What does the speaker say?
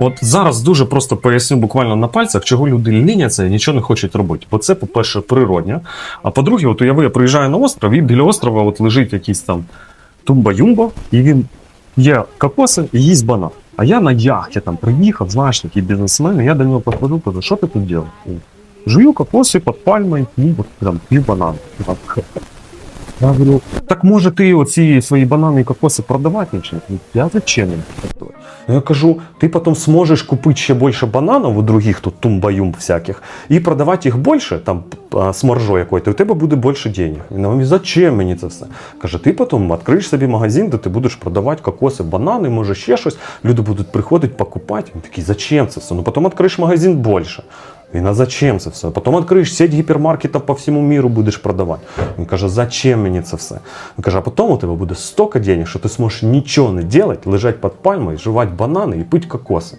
От зараз дуже просто поясню буквально на пальцях, чого люди ліняться і нічого не хочуть робити. Бо це, по-перше, природня. А по-друге, от уяви, я приїжджаю на остров, і біля острова от лежить якийсь там тумба-юмба, і він є кокоси і їсть банан. А я на яхті там приїхав, знаєш, такий бізнесмен, і я до нього підходжу, кажу, що ти тут робиш? Жую кокоси під пальмою, ну, там, пів банан. Я говорю, так може ти оці свої банани і кокоси продавати? Я зачем їм? Ну, Я кажу, ти потім зможеш купити ще більше бананів у других тут тумбаюм всяких і продавати їх більше, там с маржою якою, і у тебе буде більше денег. Він говорить, зачем мені це все? Каже, ти потім відкриєш собі магазин, де ти будеш продавати кокоси, банани, може ще щось. Люди будуть приходити покупати. Він такий, зачем це все? Ну потім відкриєш магазин більше. Він, а зачем це все? Потім відкриєш сеть гіпермаркетів по всьому міру будеш продавати. Він каже, зачем мені це все? Він каже, а потім у тебе буде стільки денег, що ти зможеш нічого не робити, лежати під пальмою, жувати банани і пити кокоси.